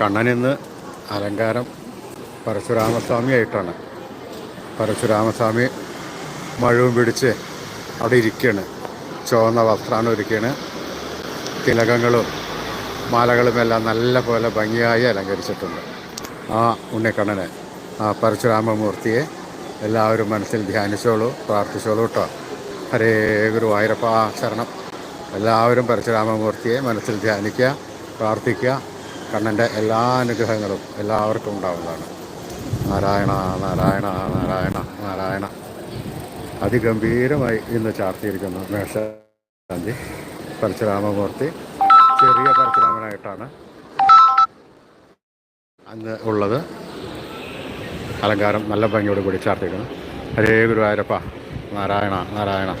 കണ്ണനിന്ന് അലങ്കാരം പരശുരാമസ്വാമിയായിട്ടാണ് പരശുരാമസ്വാമി മഴവും പിടിച്ച് അവിടെ ഇരിക്കുകയാണ് ചുവന്ന വസ്ത്രമാണ് ഒരുക്കുകയാണ് തിലകങ്ങളും മാലകളും എല്ലാം നല്ല പോലെ ഭംഗിയായി അലങ്കരിച്ചിട്ടുണ്ട്. ആ ഉണ്ണിക്കണ്ണനെ ആ പരശുരാമമൂർത്തിയെ എല്ലാവരും മനസ്സിൽ ധ്യാനിച്ചോളൂ പ്രാർത്ഥിച്ചോളൂ കേട്ടോ. ഹരേ ഗുരുവായൂരപ്പ ശരണം. എല്ലാവരും പരശുരാമമൂർത്തിയെ മനസ്സിൽ ധ്യാനിക്കുക പ്രാർത്ഥിക്കുക. കണ്ണന്റെ എല്ലാ അനുഗ്രഹങ്ങളും എല്ലാവർക്കും ഉണ്ടാവുന്നതാണ്. നാരായണ നാരായണ നാരായണ നാരായണ. അതിഗംഭീരമായി ഇന്ന് ചാർത്തിയിരിക്കുന്നു മേഷാന്തി പരശുരാമമൂർത്തി ചെറിയ പരശുരാമനായിട്ടാണ് അന്ന് ഉള്ളത്. അലങ്കാരം നല്ല ഭംഗിയോട് കൂടി ചാർത്തിയിരിക്കുന്നു. ഹരേ ഗുരുവായൂരപ്പ നാരായണ നാരായണ.